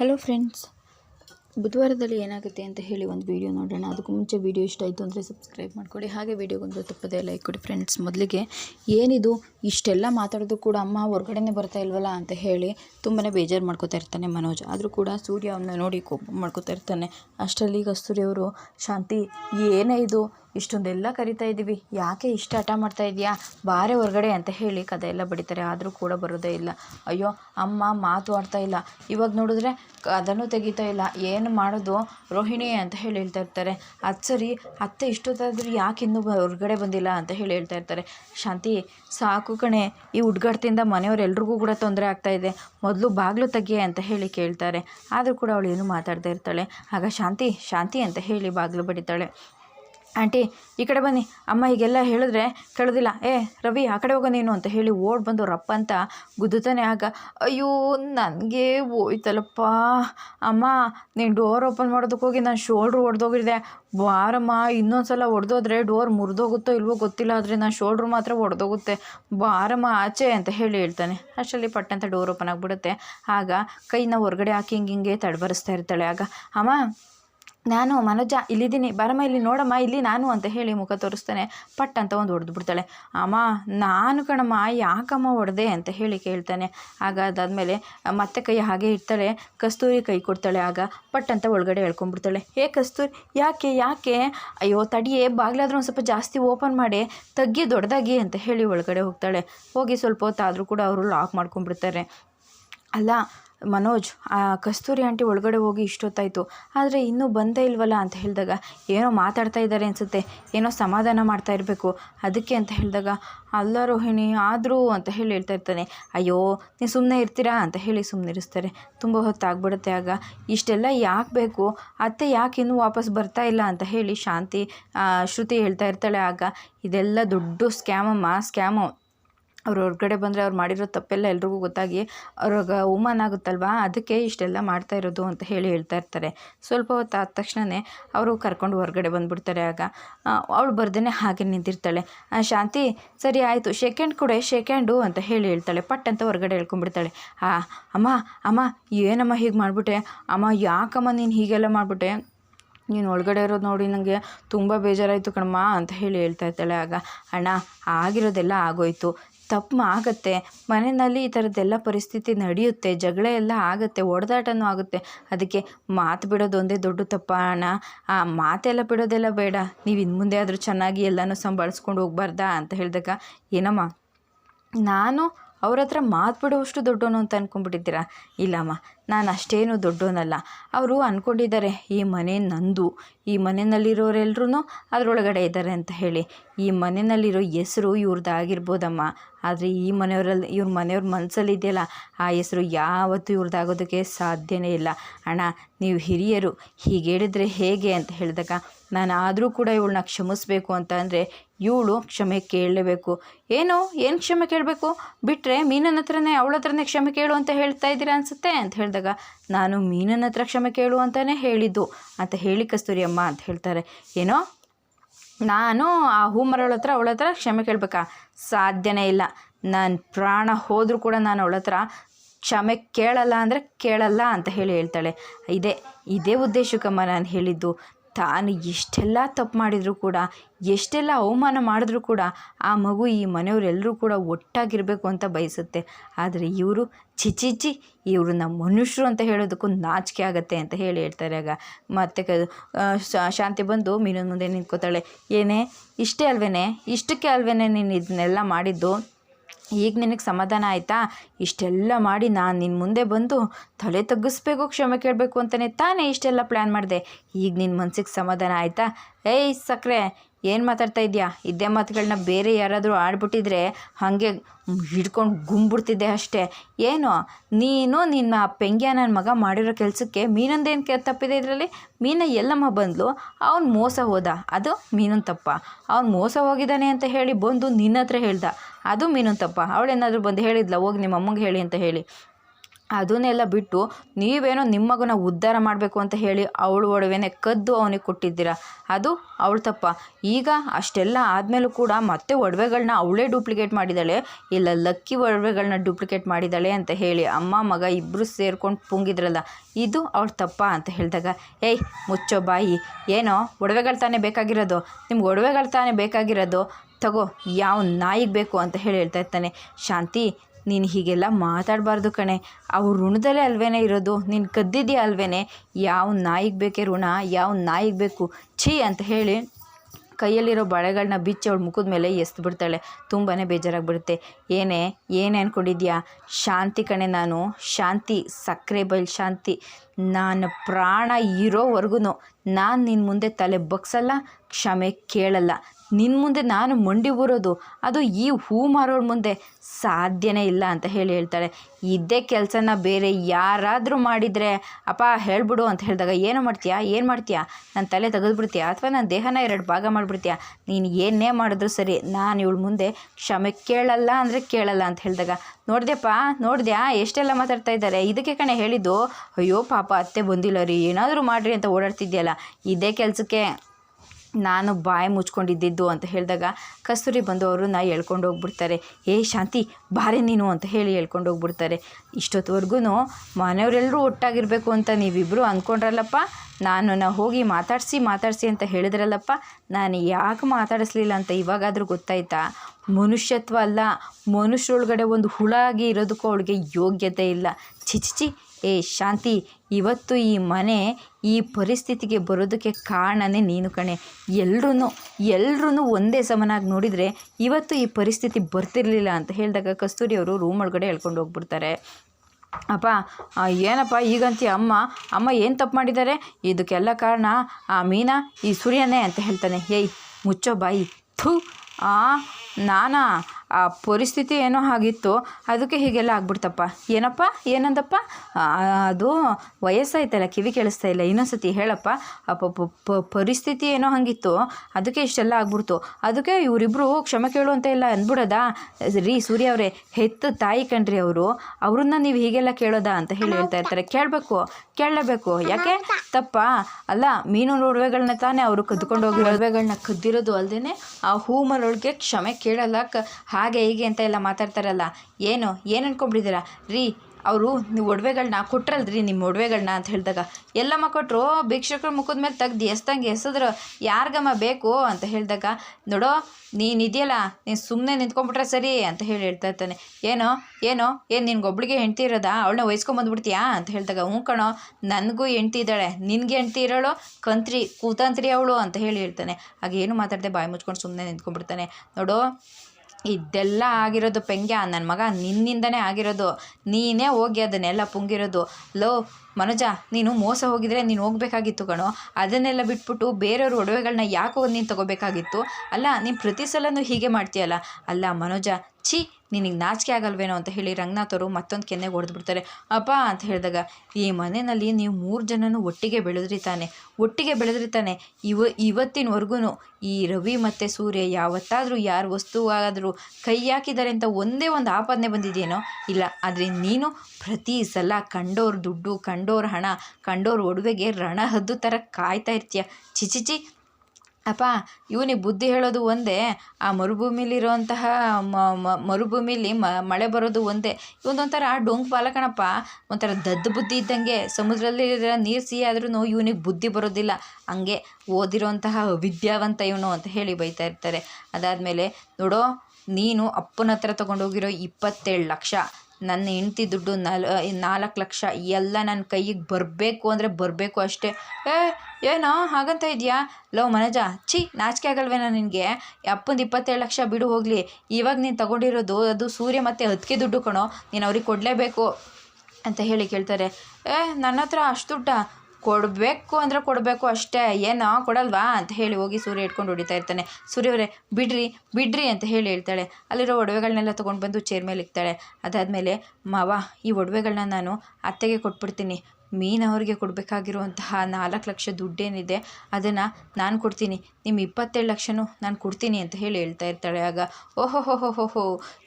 Hello friends ಬುಧವಾರದಲ್ಲಿ ಏನಾಗುತ್ತೆ ಅಂತ ಹೇಳಿ ಒಂದು ವೀಡಿಯೋ ನೋಡೋಣ. ಅದಕ್ಕೂ ಮುಂಚೆ ವೀಡಿಯೋ ಇಷ್ಟ ಆಯಿತು ಅಂದರೆ ಸಬ್ಸ್ಕ್ರೈಬ್ ಮಾಡ್ಕೊಳ್ಳಿ ಹಾಗೆ ವೀಡಿಯೋಗೊಂದು ತಪ್ಪದೆ ಲೈಕ್ ಕೊಡಿ ಫ್ರೆಂಡ್ಸ್ ಮೊದಲಿಗೆ ಏನಿದು? ಇಷ್ಟೆಲ್ಲ ಮಾತಾಡೋದು ಕೂಡ ಅಮ್ಮ ಹೊರಗಡೆನೇ ಬರ್ತಾ ಇಲ್ವಲ್ಲ ಅಂತ ಹೇಳಿ ತುಂಬಾ ಬೇಜಾರು ಮಾಡ್ಕೋತಾ ಇರ್ತಾನೆ ಮನೋಜ್. ಆದರೂ ಕೂಡ ಸೂರ್ಯ ಅವನ್ನ ನೋಡಿ ಕೋಪ ಮಾಡ್ಕೋತಾ ಇರ್ತಾನೆ. ಅಷ್ಟರಲ್ಲಿ ಕಸ್ತೂರಿ ಅವರು, ಶಾಂತಿ, ಏನೇ ಇದು? ಇಷ್ಟೊಂದೆಲ್ಲ ಕರಿತಾ ಇದ್ದೀವಿ ಯಾಕೆ ಇಷ್ಟು ಹಠ ಮಾಡ್ತಾ ಇದೆಯಾ? ಬಾರೆ ಹೊರಗಡೆ ಅಂತ ಹೇಳಿ ಕದ ಎಲ್ಲ ಬಡಿತಾರೆ. ಆದರೂ ಕೂಡ ಬರೋದೇ ಇಲ್ಲ. ಅಯ್ಯೋ, ಅಮ್ಮ ಮಾತು ಆಡ್ತಾ ಇಲ್ಲ. ಇವಾಗ ನೋಡಿದ್ರೆ ಅದನ್ನು ತೆಗಿತಾ ಇಲ್ಲ. ಏನು ಮಾಡೋದು? ರೋಹಿಣಿ ಅಂತ ಹೇಳಿ ಹೇಳ್ತಾ ಇರ್ತಾರೆ. ಅದು ಸರಿ, ಅತ್ತೆ ಇಷ್ಟೊತ್ತಾದರೂ ಯಾಕೆ ಇನ್ನೂ ಹೊರಗಡೆ ಬಂದಿಲ್ಲ ಅಂತ ಹೇಳಿ ಹೇಳ್ತಾ ಇರ್ತಾರೆ. ಶಾಂತಿ, ಸಾಕು ಕಣೆ. ಈ ಹುಡ್ಗಾಟದಿಂದ ಮನೆಯವರೆಲ್ರಿಗೂ ಕೂಡ ತೊಂದರೆ ಆಗ್ತಾ ಇದೆ. ಮೊದಲು ಬಾಗಿಲು ತೆಗಿಯೆ ಅಂತ ಹೇಳಿ ಕೇಳ್ತಾರೆ. ಆದರೂ ಕೂಡ ಅವಳು ಏನು ಮಾತಾಡ್ತಾ ಇರ್ತಾಳೆ? ಆಗ ಶಾಂತಿ ಶಾಂತಿ ಅಂತ ಹೇಳಿ ಬಾಗಿಲು ಬಡಿತಾಳೆ. ಆಂಟಿ, ಈ ಕಡೆ ಬನ್ನಿ. ಅಮ್ಮ ಹೀಗೆಲ್ಲ ಹೇಳಿದ್ರೆ ಕೇಳೋದಿಲ್ಲ. ಏ, ರವಿ, ಆ ಕಡೆ ಹೋಗೋ ನೀನು ಅಂತ ಹೇಳಿ ಓಡ್ ಬಂದು ರಪ್ಪ ಅಂತ ಗುದ್ದುತ್ತಾನೆ. ಆಗ, ಅಯ್ಯೋ, ನನಗೆ ಹೋಯ್ತಲ್ಲಪ್ಪ. ಅಮ್ಮ, ನೀನು ಡೋರ್ ಓಪನ್ ಮಾಡೋದಕ್ಕೆ ಹೋಗಿ ನಾನು ಶೋಲ್ಡ್ರ್ ಒಡೆದೋಗಿದ್ದೆ. ಬಾರಮ್ಮ ಇನ್ನೊಂದು ಸಲ ಒಡೆದೋದ್ರೆ ಡೋರ್ ಮುರಿದೋಗುತ್ತೋ ಇಲ್ವೋ ಗೊತ್ತಿಲ್ಲ. ಆದರೆ ನಾನು ಶೋಲ್ಡ್ರ್ ಮಾತ್ರ ಒಡೆದೋಗುತ್ತೆ. ಬಾರಮ್ಮ, ಆಚೆ ಅಂತ ಹೇಳಿ ಹೇಳ್ತಾನೆ. ಅಷ್ಟರಲ್ಲಿ ಪಟ್ಟಂತ ಡೋರ್ ಓಪನ್ ಆಗಿಬಿಡುತ್ತೆ. ಆಗ ಕೈನ ಹೊರಗಡೆ ಹಾಕಿ ಹಿಂಗೆ ಹಿಂಗೆ ತಡಬರಿಸ್ತಾ ಇರ್ತಾಳೆ. ಆಗ, ಅಮ್ಮ ನಾನು ಮನೋಜ ಇಲ್ಲಿದ್ದೀನಿ. ಬರಮ್ಮ, ಇಲ್ಲಿ ನೋಡಮ್ಮ, ಇಲ್ಲಿ ನಾನು ಅಂತ ಹೇಳಿ ಮುಖ ತೋರಿಸ್ತಾನೆ. ಪಟ್ ಅಂತ ಒಂದು ಹೊಡೆದು ಬಿಡ್ತಾಳೆ. ಅಮ್ಮ, ನಾನು ಕಣಮ್ಮ, ಯಾಕಮ್ಮ ಹೊಡೆದೆ ಅಂತ ಹೇಳಿ ಕೇಳ್ತಾನೆ. ಆಗ ಅದಾದಮೇಲೆ ಮತ್ತೆ ಕೈ ಹಾಗೆ ಇಡ್ತಾಳೆ. ಕಸ್ತೂರಿ ಕೈ ಕೊಡ್ತಾಳೆ ಆಗ. ಪಟ್ ಅಂತ ಒಳಗಡೆ ಎಳ್ಕೊಂಡ್ಬಿಡ್ತಾಳೆ. ಏ ಕಸ್ತೂರಿ, ಯಾಕೆ ಯಾಕೆ? ಅಯ್ಯೋ, ತಡಿಯೇ, ಬಾಗಿಲಾದ್ರೂ ಒಂದು ಸ್ವಲ್ಪ ಜಾಸ್ತಿ ಓಪನ್ ಮಾಡಿ. ತಗ್ಗಿ ದೊಡ್ಡದಾಗಿ ಅಂತ ಹೇಳಿ ಒಳಗಡೆ ಹೋಗ್ತಾಳೆ. ಹೋಗಿ ಸ್ವಲ್ಪ ಹೊತ್ತಾದರೂ ಕೂಡ ಅವರು ಲಾಕ್ ಮಾಡ್ಕೊಂಡ್ಬಿಡ್ತಾರೆ. ಅಲ್ಲ ಮನೋಜ್, ಆ ಕಸ್ತೂರಿ ಆಂಟಿ ಒಳಗಡೆ ಹೋಗಿ ಇಷ್ಟೊತ್ತಾಯಿತು. ಆದರೆ ಇನ್ನೂ ಬಂದೇ ಇಲ್ವಲ್ಲ ಅಂತ ಹೇಳಿದಾಗ, ಏನೋ ಮಾತಾಡ್ತಾ ಇದ್ದಾರೆ ಅನಿಸುತ್ತೆ, ಏನೋ ಸಮಾಧಾನ ಮಾಡ್ತಾ ಇರಬೇಕು, ಅದಕ್ಕೆ ಅಂತ ಹೇಳಿದಾಗ, ಅಲ್ಲ ರೋಹಿಣಿ, ಆದರೂ ಅಂತ ಹೇಳಿ ಹೇಳ್ತಾ ಇರ್ತಾನೆ. ಅಯ್ಯೋ ನೀವು ಸುಮ್ಮನೆ ಇರ್ತೀರಾ ಅಂತ ಹೇಳಿ ಸುಮ್ಮನಿರಿಸ್ತಾರೆ ತುಂಬ ಹೊತ್ತಾಗ್ಬಿಡುತ್ತೆ ಆಗ. ಇಷ್ಟೆಲ್ಲ ಯಾಕೆ ಬೇಕು? ಅತ್ತೆ ಯಾಕೆ ಇನ್ನೂ ವಾಪಸ್ ಬರ್ತಾ ಇಲ್ಲ ಅಂತ ಹೇಳಿ ಶಾಂತಿ ಶ್ರುತಿ ಹೇಳ್ತಾ ಇರ್ತಾಳೆ ಆಗ. ಇದೆಲ್ಲ ದೊಡ್ಡ ಸ್ಕ್ಯಾಮಮ್ಮ, ಸ್ಕ್ಯಾಮು. ಅವ್ರು ಹೊರಗಡೆ ಬಂದರೆ ಅವ್ರು ಮಾಡಿರೋ ತಪ್ಪೆಲ್ಲ ಎಲ್ರಿಗೂ ಗೊತ್ತಾಗಿ ಅವ್ರಿಗೆ ಅವಮಾನ ಆಗುತ್ತಲ್ವಾ? ಅದಕ್ಕೆ ಇಷ್ಟೆಲ್ಲ ಮಾಡ್ತಾ ಇರೋದು ಅಂತ ಹೇಳಿ ಹೇಳ್ತಾ ಇರ್ತಾರೆ. ಸ್ವಲ್ಪ ಹೊತ್ತು ಆದ ತಕ್ಷಣವೇ ಅವರು ಕರ್ಕೊಂಡು ಹೊರಗಡೆ ಬಂದುಬಿಡ್ತಾರೆ ಆಗ. ಅವಳು ಬರ್ದೇ ಹಾಗೆ ನಿಂತಿರ್ತಾಳೆ. ಶಾಂತಿ, ಸರಿ ಆಯಿತು ಶೆಕೆಂಡ್ ಕೊಡೆ ಶೆಕೆಂಡು ಅಂತ ಹೇಳಿ ಹೇಳ್ತಾಳೆ. ಪಟ್ ಅಂತ ಹೊರಗಡೆ ಹೇಳ್ಕೊಂಡ್ಬಿಡ್ತಾಳೆ ಆ, ಅಮ್ಮ ಅಮ್ಮ, ಏನಮ್ಮ ಹೀಗೆ ಮಾಡಿಬಿಟ್ಟೆ? ಅಮ್ಮ, ಯಾಕಮ್ಮ ನೀನು ಹೀಗೆಲ್ಲ ಮಾಡಿಬಿಟ್ಟೆ? ನೀನು ಒಳಗಡೆ ಇರೋದು ನೋಡಿ ನನಗೆ ತುಂಬ ಬೇಜಾರಾಯಿತು ಕಣಮ್ಮ ಅಂತ ಹೇಳಿ ಹೇಳ್ತಾ ಇರ್ತಾಳೆ ಆಗ. ಅಣ್ಣ, ಆಗಿರೋದೆಲ್ಲ ಆಗೋಯ್ತು. ತಪ್ಪು ಆಗುತ್ತೆ. ಮನೆಯಲ್ಲಿ ಈ ಥರದ್ದೆಲ್ಲ ಪರಿಸ್ಥಿತಿ ನಡೆಯುತ್ತೆ. ಜಗಳ ಎಲ್ಲ ಆಗುತ್ತೆ. ಹೊಡೆದಾಟನೂ ಆಗುತ್ತೆ. ಅದಕ್ಕೆ ಮಾತು ಬಿಡೋದು ಒಂದೇ ದೊಡ್ಡ ತಪ್ಪ ಅಣ್ಣ? ಆ ಮಾತೆಲ್ಲ ಬಿಡೋದೆಲ್ಲ ಬೇಡ. ನೀವು ಇನ್ನು ಮುಂದೆ ಆದರೂ ಚೆನ್ನಾಗಿ ಎಲ್ಲನೂ ಸಂಭಾಳಿಸ್ಕೊಂಡು ಹೋಗ್ಬಾರ್ದಾ ಅಂತ ಹೇಳಿದಾಗ, ಏನಮ್ಮ? ನಾನು ಅವ್ರ ಹತ್ರ ಮಾತು ಬಿಡುವಷ್ಟು ದೊಡ್ಡವನು ಅಂತ ಅಂದ್ಕೊಂಡ್ಬಿಟ್ಟಿದ್ದೀರಾ ಇಲ್ಲಮ್ಮ, ನಾನು ಅಷ್ಟೇನು ದೊಡ್ಡವನಲ್ಲ ಅವರು ಅಂದ್ಕೊಂಡಿದ್ದಾರೆ ಈ ಮನೆ ನಂದು. ಈ ಮನೆಯಲ್ಲಿರೋರೆಲ್ಲರೂ ಅದರೊಳಗಡೆ ಇದ್ದಾರೆ ಅಂತ ಹೇಳಿ. ಈ ಮನೆಯಲ್ಲಿರೋ ಹೆಸರು ಇವ್ರದ್ದಾಗಿರ್ಬೋದಮ್ಮ ಆದರೆ ಈ ಮನೆಯವರಲ್ಲಿ ಇವ್ರ ಮನೆಯವ್ರ ಮನಸ್ಸಲ್ಲಿ ಇದೆಯಲ್ಲ, ಆ ಹೆಸರು ಯಾವತ್ತೂ ಇವ್ರದ್ದಾಗೋದಕ್ಕೆ ಸಾಧ್ಯನೇ ಇಲ್ಲ. ಅಣ್ಣ, ನೀವು ಹಿರಿಯರು, ಹೀಗೆ ಹೇಳಿದರೆ ಹೇಗೆ ಅಂತ ಹೇಳಿದಾಗ ನಾನು ಆದರೂ ಕೂಡ ಇವಳನ್ನ ಕ್ಷಮಿಸ್ಬೇಕು ಅಂತ ಅಂದರೆ ಇವಳು ಕ್ಷಮೆ ಕೇಳಲೇಬೇಕು. ಏನು? ಏನು ಕ್ಷಮೆ ಕೇಳಬೇಕು? ಬಿಟ್ಟರೆ ಮೀನನ ಹತ್ರನೇ, ಅವಳ ಹತ್ರನೇ ಕ್ಷಮೆ ಕೇಳು ಅಂತ ಹೇಳ್ತಾ ಇದ್ದೀರಾ ಅನಿಸುತ್ತೆ ಅಂತ ಹೇಳಿದಾಗ, ನಾನು ಮೀನನ ಹತ್ರ ಕ್ಷಮೆ ಕೇಳು ಅಂತಲೇ ಹೇಳಿದ್ದು ಅಂತ ಹೇಳಿ ಕಸ್ತೂರಿ ಅಮ್ಮ ಅಂತ ಹೇಳ್ತಾರೆ. ಏನೋ? ನಾನು ಆ ಹೂಮರಳ ಹತ್ರ, ಅವಳ ಹತ್ರ ಕ್ಷಮೆ ಕೇಳಬೇಕಾ? ಸಾಧ್ಯನೇ ಇಲ್ಲ. ನಾನು ಪ್ರಾಣ ಹೋದರೂ ಕೂಡ ನಾನು ಅವಳ ಹತ್ರ ಕ್ಷಮೆ ಕೇಳಲ್ಲ ಅಂದರೆ ಕೇಳಲ್ಲ ಅಂತ ಹೇಳಿ ಹೇಳ್ತಾಳೆ. ಇದೇ ಇದೇ ಉದ್ದೇಶಕ್ಕಮ್ಮ ನಾನು ಹೇಳಿದ್ದು. ತಾನು ಎಷ್ಟೆಲ್ಲ ತಪ್ಪು ಮಾಡಿದರೂ ಕೂಡ, ಎಷ್ಟೆಲ್ಲ ಅವಮಾನ ಮಾಡಿದ್ರೂ ಕೂಡ ಆ ಮಗು ಈ ಮನೆಯವರೆಲ್ಲರೂ ಕೂಡ ಒಟ್ಟಾಗಿರಬೇಕು ಅಂತ ಬಯಸುತ್ತೆ. ಆದರೆ ಇವರು ಚಿಚಿಚಿ ನಮ್ಮ ಮನುಷ್ಯರು ಅಂತ ಹೇಳೋದಕ್ಕೂ ನಾಚಿಕೆ ಆಗುತ್ತೆ ಅಂತ ಹೇಳಿ ಹೇಳ್ತಾರೆ ಆಗ. ಮತ್ತೆ ಶಾಂತಿ ಬಂದು ಮೀನಿನ ಮುಂದೆ ನಿಂತ್ಕೋತಾಳೆ. ಏನೇ, ಇಷ್ಟೇ ಅಲ್ವೇನೆ, ಇಷ್ಟಕ್ಕೆ ಅಲ್ವೇ ನೀನು ಇದನ್ನೆಲ್ಲ ಮಾಡಿದ್ದು? ಈಗ ನಿನಗೆ ಸಮಾಧಾನ ಆಯಿತಾ? ಇಷ್ಟೆಲ್ಲ ಮಾಡಿ ನಾನು ನಿನ್ನ ಮುಂದೆ ಬಂದು ತಲೆ ತಗ್ಗಿಸ್ಬೇಕು, ಕ್ಷಮೆ ಕೇಳಬೇಕು ಅಂತಲೇ ತಾನೇ ಇಷ್ಟೆಲ್ಲ ಪ್ಲ್ಯಾನ್ ಮಾಡಿದೆ. ಈಗ ನಿನ್ನ ಮನಸ್ಸಿಗೆ ಸಮಾಧಾನ ಆಯಿತಾ? ಏಯ್ ಸಕ್ಕರೆ ಏನು ಮಾತಾಡ್ತಾ ಇದೆಯಾ? ಇದೇ ಮಾತುಗಳನ್ನ ಬೇರೆ ಯಾರಾದರೂ ಆಡ್ಬಿಟ್ಟಿದ್ರೆ ಹಾಗೆ ಹಿಡ್ಕೊಂಡು ಗುಂಬಿಡ್ತಿದ್ದೆ ಅಷ್ಟೇ. ಏನು? ನೀನು ನಿನ್ನ ಪೆಂಗ್ಯ ನನ್ನ ಮಗ ಮಾಡಿರೋ ಕೆಲಸಕ್ಕೆ ಮೀನಂದೇನು ಕೆ ತಪ್ಪಿದೆ ಇದರಲ್ಲಿ? ಮೀನ ಎಲ್ಲಮ್ಮ ಬಂದಳು ಅವನು ಮೋಸ ಹೋದ. ಅದು ಮೀನನ್ ತಪ್ಪ. ಅವ್ನು ಮೋಸ ಹೋಗಿದ್ದಾನೆ ಅಂತ ಹೇಳಿ ಬಂದು ನಿನ್ನ ಹತ್ರ ಹೇಳ್ದ. ಅದು ಮೀನನ್ ತಪ್ಪ. ಅವಳೇನಾದರೂ ಬಂದು ಹೇಳಿದ್ಲ? ಹೋಗಿ ನಿಮ್ಮ ಅಮ್ಮಂಗೆ ಹೇಳಿ ಅಂತ ಹೇಳಿ. ಅದನ್ನೆಲ್ಲ ಬಿಟ್ಟು ನೀವೇನೋ ನಿಮ್ಮ ಮಗನ ಉದ್ಧಾರ ಮಾಡಬೇಕು ಅಂತ ಹೇಳಿ ಅವಳ ಒಡವೆನೆ ಕದ್ದು ಅವನಿಗೆ ಕೊಟ್ಟಿದ್ದೀರಾ? ಅದು ಅವಳ ತಪ್ಪ. ಈಗ ಅಷ್ಟೆಲ್ಲ ಆದಮೇಲೂ ಕೂಡ ಮತ್ತೆ ಒಡವೆಗಳನ್ನ ಅವಳೇ ಡೂಪ್ಲಿಕೇಟ್ ಮಾಡಿದ್ದಾಳೆ. ಇಲ್ಲ, ಲಕ್ಕಿ ಒಡವೆಗಳನ್ನ ಡೂಪ್ಲಿಕೇಟ್ ಮಾಡಿದ್ದಾಳೆ ಅಂತ ಹೇಳಿ ಅಮ್ಮ, ಮಗ ಇಬ್ಬರು ಸೇರ್ಕೊಂಡು ಪುಂಗಿದ್ರಲ್ಲ, ಇದು ಅವಳ ತಪ್ಪ ಅಂತ ಹೇಳಿದಾಗ, ಏಯ್, ಮುಚ್ಚೋ ಬಾಯಿ. ಏನೋ, ಒಡವೆಗಳು ತಾನೇ ಬೇಕಾಗಿರೋದು. ನಿಮ್ಗೆ ಒಡವೆಗಳು ತಾನೇ ಬೇಕಾಗಿರೋದು. ತಗೋ, ಯಾವ ನಾಯಿಗೆ ಬೇಕು ಅಂತ ಹೇಳಿ ಹೇಳ್ತಾ ಇರ್ತಾನೆ. ಶಾಂತಿ ನೀನು ಹೀಗೆಲ್ಲ ಮಾತಾಡಬಾರ್ದು ಕಣೆ. ಅವ್ರ ಋಣದಲ್ಲೇ ಅಲ್ವೇ ಇರೋದು? ನೀನು ಕದ್ದಿದ್ಯಾ ಅಲ್ವೇ ಯಾವ ನಾಯಿಗೆ ಬೇಕೇ ಋಣ? ಯಾವ ನಾಯಿಗೆ ಬೇಕು? ಛೀ ಅಂತ ಹೇಳಿ ಕೈಯಲ್ಲಿರೋ ಬಳೆಗಳನ್ನ ಬಿಚ್ಚಿ ಅವಳು ಮುಖದ ಮೇಲೆ ಎಸ್ದು ಬಿಡ್ತಾಳೆ ತುಂಬಾ ಬೇಜಾರಾಗ್ಬಿಡುತ್ತೆ. ಏನೇ ಏನೇ ಅಂದ್ಕೊಂಡಿದ್ಯಾ ಶಾಂತಿ ಕಣೆ ನಾನು. ಶಾಂತಿ, ಸಕ್ಕರೆ ಬೈಲ್ ಶಾಂತಿ. ನಾನು ಪ್ರಾಣ ಇರೋವರೆಗೂ ನಾನು ನಿನ್ನ ಮುಂದೆ ತಲೆ ಬಗ್ಸಲ್ಲ, ಕ್ಷಮೆ ಕೇಳಲ್ಲ. ನಿನ್ನ ಮುಂದೆ ನಾನು ಮಂಡಿ ಬರೋದು ಅದು ಈ ಹೂ ಮಾರೋಳ ಮುಂದೆ ಸಾಧ್ಯನೇ ಇಲ್ಲ ಅಂತ ಹೇಳಿ ಹೇಳ್ತಾಳೆ. ಇದ್ದೇ ಕೆಲಸನ ಬೇರೆ ಯಾರಾದರೂ ಮಾಡಿದರೆ, ಅಪ್ಪ ಹೇಳ್ಬಿಡು ಅಂತ ಹೇಳಿದಾಗ, ಏನು ಮಾಡ್ತೀಯಾ? ಏನು ಮಾಡ್ತೀಯಾ? ನನ್ನ ತಲೆ ತೆಗೆದುಬಿಡ್ತೀಯಾ? ಅಥವಾ ನನ್ನ ದೇಹನ ಎರಡು ಭಾಗ ಮಾಡಿಬಿಡ್ತೀಯಾ? ನೀನು ಏನೇ ಮಾಡಿದ್ರು ಸರಿ, ನಾನು ಇವಳ ಮುಂದೆ ಕ್ಷಮೆ ಕೇಳಲ್ಲ ಅಂದರೆ ಕೇಳಲ್ಲ ಅಂತ ಹೇಳಿದಾಗ ನೋಡಿದೆಪ್ಪ ನೋಡಿದ್ಯಾ? ಎಷ್ಟೆಲ್ಲ ಮಾತಾಡ್ತಾ ಇದ್ದಾರೆ? ಇದಕ್ಕೆ ಕಣೆ ಹೇಳಿದ್ದು, ಅಯ್ಯೋ ಪಾಪ, ಅತ್ತೆ ಬಂದಿಲ್ಲ ರೀ, ಏನಾದರೂ ಮಾಡಿರಿ ಅಂತ ಓಡಾಡ್ತಿದ್ಯಲ್ಲ, ಇದೇ ಕೆಲಸಕ್ಕೆ ನಾನು ಬಾಯಿ ಮುಚ್ಕೊಂಡಿದ್ದಿದ್ದು ಅಂತ ಹೇಳಿದಾಗ ಕಸ್ತೂರಿ ಬಂದು ಅವ್ರನ್ನ ಎಳ್ಕೊಂಡು ಹೋಗ್ಬಿಡ್ತಾರೆ. ಏ ಶಾಂತಿ, ಬಾರೆ ನೀನು ಅಂತ ಹೇಳಿ ಎಳ್ಕೊಂಡು ಹೋಗ್ಬಿಡ್ತಾರೆ. ಇಷ್ಟೊತ್ತವರೆಗೂ ಮನೆಯವರೆಲ್ಲರೂ ಒಟ್ಟಾಗಿರಬೇಕು ಅಂತ ನೀವಿಬ್ಬರು ಅಂದ್ಕೊಂಡ್ರಲ್ಲಪ್ಪ ನಾನು ನಾ ಹೋಗಿ ಮಾತಾಡಿಸಿ ಮಾತಾಡಿಸಿ ಅಂತ ಹೇಳಿದ್ರಲ್ಲಪ್ಪ. ನಾನು ಯಾಕೆ ಮಾತಾಡಿಸ್ಲಿಲ್ಲ ಅಂತ ಇವಾಗಾದರೂ ಗೊತ್ತಾಯ್ತಾ? ಮನುಷ್ಯತ್ವ ಅಲ್ಲ. ಮನುಷ್ಯರೊಳಗಡೆ ಒಂದು ಹುಳ ಆಗಿ ಇರೋದಕ್ಕೂ ಅವಳಿಗೆ ಯೋಗ್ಯತೆ ಇಲ್ಲ. ಚಿಚಿಚಿ ಏ ಶಾಂತಿ, ಇವತ್ತು ಈ ಮನೆ ಈ ಪರಿಸ್ಥಿತಿಗೆ ಬರೋದಕ್ಕೆ ಕಾರಣನೇ ನೀನು ಕಣೆ. ಎಲ್ರೂ ಎಲ್ರೂ ಒಂದೇ ಸಮನಾಗಿ ನೋಡಿದರೆ ಇವತ್ತು ಈ ಪರಿಸ್ಥಿತಿ ಬರ್ತಿರಲಿಲ್ಲ ಅಂತ ಹೇಳಿದಾಗ ಕಸ್ತೂರಿ ಅವರು ರೂಮ್ ಒಳಗಡೆ ಎಳ್ಕೊಂಡು ಹೋಗ್ಬಿಡ್ತಾರೆ. ಅಪ್ಪ ಏನಪ್ಪ ಈಗಂತೆ ಅಮ್ಮ ಅಮ್ಮ ಏನು ತಪ್ಪು ಮಾಡಿದ್ದಾರೆ? ಇದಕ್ಕೆಲ್ಲ ಕಾರಣ, ಆ, ಮೀನಾ, ಈ ಸೂರ್ಯನೇ ಅಂತ ಹೇಳ್ತಾನೆ. ಏಯ್, ಮುಚ್ಚೋ ಬಾಯಿ. ಥೂ, ಆ, ನಾನಾ ಆ ಪರಿಸ್ಥಿತಿ ಏನೋ ಆಗಿತ್ತು, ಅದಕ್ಕೆ ಹೀಗೆಲ್ಲ ಆಗ್ಬಿಡ್ತಪ್ಪ. ಏನಪ್ಪ? ಏನಂದಪ್ಪ? ಅದು ವಯಸ್ಸಾಯ್ತಲ್ಲ, ಕಿವಿ ಕೇಳಿಸ್ತಾ ಇಲ್ಲ. ಇನ್ನೊಂದ್ಸತಿ ಹೇಳಪ್ಪ ಅಪ್ಪ ಪ- ಪ- ಪ- ಪರಿಸ್ಥಿತಿ ಏನೋ ಹಂಗಿತ್ತು, ಅದಕ್ಕೆ ಇಷ್ಟೆಲ್ಲ ಆಗ್ಬಿಡ್ತು. ಅದಕ್ಕೆ ಇವರಿಬ್ಬರು ಕ್ಷಮೆ ಕೇಳು ಅಂತ ಎಲ್ಲ ಅಂದ್ಬಿಡೋದಾ ರೀ, ಸೂರ್ಯ ಅವರೇ, ಹೆತ್ತ ತಾಯಿ ಕಣ್ರಿ ಅವರು. ಅವ್ರನ್ನ ನೀವು ಹೀಗೆಲ್ಲ ಕೇಳೋದಾ ಅಂತ ಹೇಳಿ ಹೇಳ್ತಾ ಇರ್ತಾರೆ. ಕೇಳಬೇಕು, ಕೇಳಲೇಬೇಕು. ಯಾಕೆ? ತಪ್ಪ. ಅಲ್ಲ ಮೀನು ಒಡವೆಗಳನ್ನ ತಾನೇ ಅವರು ಕದ್ಕೊಂಡು ಹೋಗಿ ಒಡವೆಗಳನ್ನ ಕದ್ದಿರೋದು ಅಲ್ಲದೆ ಆ ಹೂ ಮರೊಳಗೆ ಕ್ಷಮೆ ಕೇಳಲ್ಲ ಕ ಹಾಗೆ ಹೀಗೆ ಅಂತ ಎಲ್ಲ ಮಾತಾಡ್ತಾರಲ್ಲ. ಏನು? ಏನು ಅನ್ಕೊಂಡ್ಬಿಟ್ಟಿದ್ದೀರಾ? ರೀ, ಅವರು ನೀವು ಒಡವೆಗಳನ್ನ ಕೊಟ್ರಲ್ರಿ, ನಿಮ್ಮ ಒಡವೆಗಳನ್ನ ಅಂತ ಹೇಳಿದಾಗ. ಎಲ್ಲಮ್ಮ ಕೊಟ್ಟರು ಭಿಕ್ಷಕರ ಮುಖದ ಮೇಲೆ ತೆಗ್ದು ಎಸ್ದಂಗೆ ಎಸೆದ್ರು, ಯಾರಿಗಮ್ಮ ಬೇಕು ಅಂತ ಹೇಳಿದಾಗ, ನೋಡೋ, ನೀನು ಇದೆಯಲ್ಲ, ನೀನು ಸುಮ್ಮನೆ ನಿಂತ್ಕೊಂಡ್ಬಿಟ್ರೆ ಸರಿ ಅಂತ ಹೇಳಿ ಹೇಳ್ತಾ ಇರ್ತಾನೆ. ಏನೋ ಏನೋ, ಏನು ನಿನ್ಗೊಬ್ಳಿಗೆ ಹೆಂಡ್ತಿ ಇರೋದಾ? ಅವಳನ್ನ ವಹಿಸ್ಕೊಂಬಂದ್ಬಿಡ್ತೀಯಾ ಅಂತ ಹೇಳಿದಾಗ, ಹ್ಞೂ ಕಣೋ, ನನಗೂ ಹೆಂಡ್ತಿ ಇದ್ದಾಳೆ, ನಿನಗೆ ಹೆಂಡ್ತಿ ಇರೋಳು, ಕಂತ್ರಿ, ಕೂತಂತ್ರಿ ಅವಳು ಅಂತ ಹೇಳಿ ಹೇಳ್ತಾನೆ. ಹಾಗೇನು ಮಾತಾಡದೆ, ಬಾಯಿ ಮುಚ್ಕೊಂಡು ಸುಮ್ಮನೆ ನಿಂತ್ಕೊಂಡ್ಬಿಡ್ತಾನೆ. ನೋಡು ಇದೆಲ್ಲ ಆಗಿರೋದು ಪೆಂಗ್ಯ ನನ್ನ ಮಗ ನಿನ್ನಿಂದನೇ ಆಗಿರೋದು. ನೀನೇ ಹೋಗಿ ಅದನ್ನೆಲ್ಲ ಪುಂಗಿರೋದು. ಲೋ ಮನೋಜ, ನೀನು ಮೋಸ ಹೋಗಿದ್ರೆ ನೀನು ಹೋಗಬೇಕಾಗಿತ್ತು ಕಣೋ. ಅದನ್ನೆಲ್ಲ ಬಿಟ್ಬಿಟ್ಟು ಬೇರೆಯವ್ರ ಒಡವೆಗಳನ್ನ ಯಾಕೋ ನೀನು ತಗೋಬೇಕಾಗಿತ್ತು? ಅಲ್ಲ, ನೀನು ಪ್ರತಿ ಸಲನೂ ಹೀಗೆ ಮಾಡ್ತೀಯಲ್ಲ? ಅಲ್ಲ ಮನೋಜ, ಛೀ, ನಿನಗೆ ನಾಚಿಕೆ ಆಗಲ್ವೇನೋ ಅಂತ ಹೇಳಿ ರಂಗನಾಥ್ ಅವರು ಮತ್ತೊಂದು ಕೆನ್ನೆಗೆ ಹೊಡೆದ್ಬಿಡ್ತಾರೆ ಅಪ್ಪ ಅಂತ ಹೇಳಿದಾಗ, ಈ ಮನೆಯಲ್ಲಿ ನೀವು ಮೂರು ಜನನು ಒಟ್ಟಿಗೆ ಬೆಳೆದ್ರಿ ತಾನೆ. ಒಟ್ಟಿಗೆ ಬೆಳೆದ್ರಿ ತಾನೆ. ಇವ ಇವತ್ತಿನವರೆಗೂ ಈ ರವಿ ಮತ್ತು ಸೂರ್ಯ ಯಾವತ್ತಾದರೂ ಯಾರು ವಸ್ತುವಾದರೂ ಕೈ ಹಾಕಿದ್ದಾರೆ ಅಂತ ಒಂದೇ ಒಂದು ಆಪಾದನೆ ಬಂದಿದೆಯೇನೋ ಇಲ್ಲ, ಆದರೆ ನೀನು ಪ್ರತಿ ಸಲ ಕಂಡೋರು ದುಡ್ಡು ಕಂಡೋರ್ ಹಣ, ಕಂಡೋರ್ ಒಡವೆಗೆ ರಣ ಹದ್ದು ಥರ ಕಾಯ್ತಾ ಇರ್ತೀಯ ಚಿಚಿಚಿ ಅಪ್ಪ, ಇವನಿಗೆ ಬುದ್ಧಿ ಹೇಳೋದು ಒಂದೇ, ಆ ಮರುಭೂಮಿಲಿರುವಂತಹ ಮರುಭೂಮಿಲಿ ಮ, ಮಳೆ ಬರೋದು ಒಂದೇ. ಇವನೊಂಥರ ಡೊಂಕ್ ಬಾಲ ಕಣಪ್ಪ. ಒಂಥರ ದದ್ದ ಬುದ್ಧಿ ಇದ್ದಂಗೆ ಸಮುದ್ರದಲ್ಲಿ ನೀರು ಸಿಹಿ ಆದ್ರೂ ಇವನಿಗೆ ಬುದ್ಧಿ ಬರೋದಿಲ್ಲ. ಹಂಗೆ ಓದಿರೋಂತಹ ವಿದ್ಯಾವಂತ ಇವನು ಅಂತ ಹೇಳಿ ಬೈತಾ ಇರ್ತಾರೆ. ಅದಾದಮೇಲೆ ನೋಡೋ, ನೀನು ಅಪ್ಪನ ಹತ್ರ ತೊಗೊಂಡೋಗಿರೋ ಇಪ್ಪತ್ತೇಳು ಲಕ್ಷ. ನನ್ನ ಹೆಂಡ್ತಿ ದುಡ್ಡು ನಲ್ ನಾಲ್ಕು ಲಕ್ಷ ಎಲ್ಲ ನನ್ನ ಕೈಗೆ ಬರಬೇಕು ಅಂದರೆ ಬರಬೇಕು ಅಷ್ಟೇ. ಏ, ಏನೋ, ಹಾಗಂತ ಇದೆಯಾ? ಲವ್ ಮನೋಜ, ಛೀ, ನಾಚಿಕೆ ಆಗಲ್ವೇನೋ ನಿನಗೆ? ಅಪ್ಪಂದು ಇಪ್ಪತ್ತೇಳು ಲಕ್ಷ ಬಿಡು, ಹೋಗಲಿ. ಇವಾಗ ನೀನು ತಗೊಂಡಿರೋದು ಅದು ಸೂರ್ಯ ಮತ್ತು ಹತ್ತಿಗೆ ದುಡ್ಡು ಕಣೋ. ನೀನು ಅವ್ರಿಗೆ ಕೊಡಲೇಬೇಕು ಅಂತ ಹೇಳಿ ಕೇಳ್ತಾರೆ. ಏ ನನ್ನ ಹತ್ರ ಅಷ್ಟು ದುಡ್ಡ? ಕೊಡಬೇಕು ಅಂದರೆ ಕೊಡಬೇಕು ಅಷ್ಟೇ, ಏನೋ ಕೊಡಲ್ವಾ ಅಂತ ಹೇಳಿ ಹೋಗಿ ಸೂರ್ಯ ಇಟ್ಕೊಂಡು ಹೊಡಿತಾ ಇರ್ತಾನೆ. ಸೂರ್ಯ ಅವರೇ ಬಿಡ್ರಿ ಬಿಡ್ರಿ ಅಂತ ಹೇಳಿ ಹೇಳ್ತಾಳೆ. ಅಲ್ಲಿರೋ ಒಡವೆಗಳನ್ನೆಲ್ಲ ತೊಗೊಂಡು ಬಂದು ಚೇರ್ ಮೇಲೆ ಇಕ್ತಾಳೆ. ಅದಾದಮೇಲೆ, ಮಾವ, ಈ ಒಡವೆಗಳನ್ನ ನಾನು ಅತ್ತೆಗೆ ಕೊಟ್ಬಿಡ್ತೀನಿ. ಮೀನವ್ರಿಗೆ ಕೊಡಬೇಕಾಗಿರುವಂತಹ ನಾಲ್ಕು ಲಕ್ಷ ದುಡ್ಡೇನಿದೆ, ಅದನ್ನು ನಾನು ಕೊಡ್ತೀನಿ. ನಿಮ್ಮ ಇಪ್ಪತ್ತೇಳು ಲಕ್ಷನೂ ನಾನು ಕೊಡ್ತೀನಿ ಅಂತ ಹೇಳಿ ಹೇಳ್ತಾ ಇರ್ತಾಳೆ. ಆಗ ಓಹೋ ಹೋ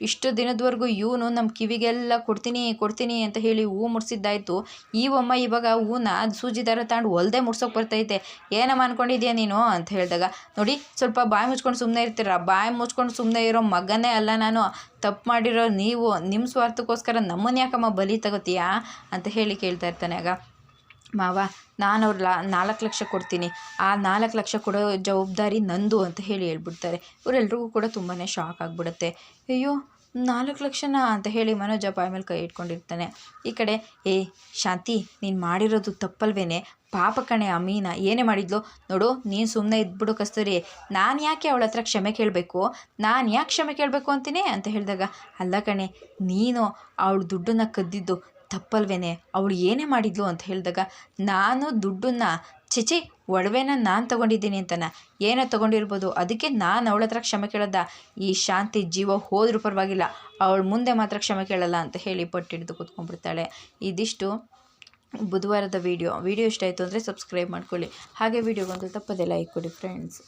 ಇಷ್ಟು ದಿನದವರೆಗೂ ಇವನು ನಮ್ಮ ಕಿವಿಗೆಲ್ಲ ಕೊಡ್ತೀನಿ ಕೊಡ್ತೀನಿ ಅಂತ ಹೇಳಿ ಹೂ ಈ ಒಮ್ಮ ಇವಾಗ ಹೂನ ಸೂಜಿ ದಾರ ತಗೊಂಡು ಹೊಲ್ದೆ ಮುಡ್ಸೋಕೆ ಬರ್ತೈತೆ. ಏನಮ್ಮ ಅನ್ಕೊಂಡಿದ್ಯಾ ನೀನು ಅಂತ ಹೇಳಿದಾಗ, ನೋಡಿ ಸ್ವಲ್ಪ ಬಾಯಿ ಮುಚ್ಕೊಂಡು ಸುಮ್ಮನೆ ಇರ್ತೀರ? ಬಾಯಿ ಮುಚ್ಕೊಂಡು ಸುಮ್ಮನೆ ಇರೋ ಮಗನೇ ಅಲ್ಲ ನಾನು. ತಪ್ಪು ಮಾಡಿರೋ ನೀವು ನಿಮ್ಮ ಸ್ವಾರ್ಥಕ್ಕೋಸ್ಕರ ನಮ್ಮನ್ನ ಯಾಕಮ್ಮ ಬಲಿ ತಗೋತೀಯಾ ಅಂತ ಹೇಳಿ ಕೇಳ್ತಾ ಇರ್ತಾನೆ ಆಗ. ಮಾವ, ನಾನು ಅವ್ರ ಲಾ, ನಾಲ್ಕು ಲಕ್ಷ ಕೊಡ್ತೀನಿ. ಆ ನಾಲ್ಕು ಲಕ್ಷ ಕೊಡೋ ಜವಾಬ್ದಾರಿ ನಂದು ಅಂತ ಹೇಳಿ ಹೇಳ್ಬಿಡ್ತಾರೆ. ಇವರೆಲ್ರಿಗೂ ಕೂಡ ತುಂಬಾ ಶಾಕ್ ಆಗಿಬಿಡುತ್ತೆ. ಅಯ್ಯೋ ನಾಲ್ಕು ಲಕ್ಷನಾ ಅಂತ ಹೇಳಿ ಮನೋಜ ಬಾಯಿ ಮೇಲೆ ಕೈ ಇಟ್ಕೊಂಡಿರ್ತಾನೆ. ಈ ಕಡೆ, ಏ, ಶಾಂತಿ, ನೀನು ಮಾಡಿರೋದು ತಪ್ಪಲ್ವೇನೆ? ಪಾಪ ಕಣೆ ಆ ಮೀನ ಏನೇ ಮಾಡಿದ್ಲು? ನೋಡು, ನೀನು ಸುಮ್ಮನೆ ಇದ್ಬಿಡು ಕಸ್ತೂರಿ. ನಾನು ಯಾಕೆ ಅವಳ ಹತ್ರ ಕ್ಷಮೆ ಕೇಳಬೇಕು? ನಾನು ಯಾಕೆ ಕ್ಷಮೆ ಕೇಳಬೇಕು ಅಂತೀನಿ? ಅಂತ ಹೇಳಿದಾಗ, ಅಲ್ಲ ಕಣೆ, ನೀನು ಅವಳು ದುಡ್ಡನ್ನು ಕದ್ದಿದ್ದು ತಪ್ಪಲ್ವೇನೆ? ಅವಳು ಏನೇ ಮಾಡಿದ್ಲು? ಅಂತ ಹೇಳಿದಾಗ, ನಾನು ದುಡ್ಡನ್ನು ಚಿಚಿ, ಒಡವೆನ ನಾನು ತೊಗೊಂಡಿದ್ದೀನಿ ಅಂತನ. ಏನೋ ತೊಗೊಂಡಿರ್ಬೋದು. ಅದಕ್ಕೆ ನಾನು ಅವಳ ಹತ್ರ ಕ್ಷಮೆ ಕೇಳೋದ? ಈ ಶಾಂತಿ ಜೀವ ಹೋದ್ರೂ ಪರವಾಗಿಲ್ಲ. ಅವಳ ಮುಂದೆ ಮಾತ್ರ ಕ್ಷಮೆ ಕೇಳಲ್ಲ ಅಂತ ಹೇಳಿ ಪಟ್ಟಿಡಿದು ಕೂತ್ಕೊಂಡ್ಬಿಡ್ತಾಳೆ. ಇದಿಷ್ಟು ಬುಧವಾರದ ವೀಡಿಯೋ. ವೀಡಿಯೋ ಇಷ್ಟ ಆಯಿತು ಅಂದರೆ ಸಬ್ಸ್ಕ್ರೈಬ್ ಮಾಡ್ಕೊಳ್ಳಿ. ಹಾಗೆ ವೀಡಿಯೋಗೊಂದು ತಪ್ಪದೆ ಲೈಕ್ ಕೊಡಿ ಫ್ರೆಂಡ್ಸ್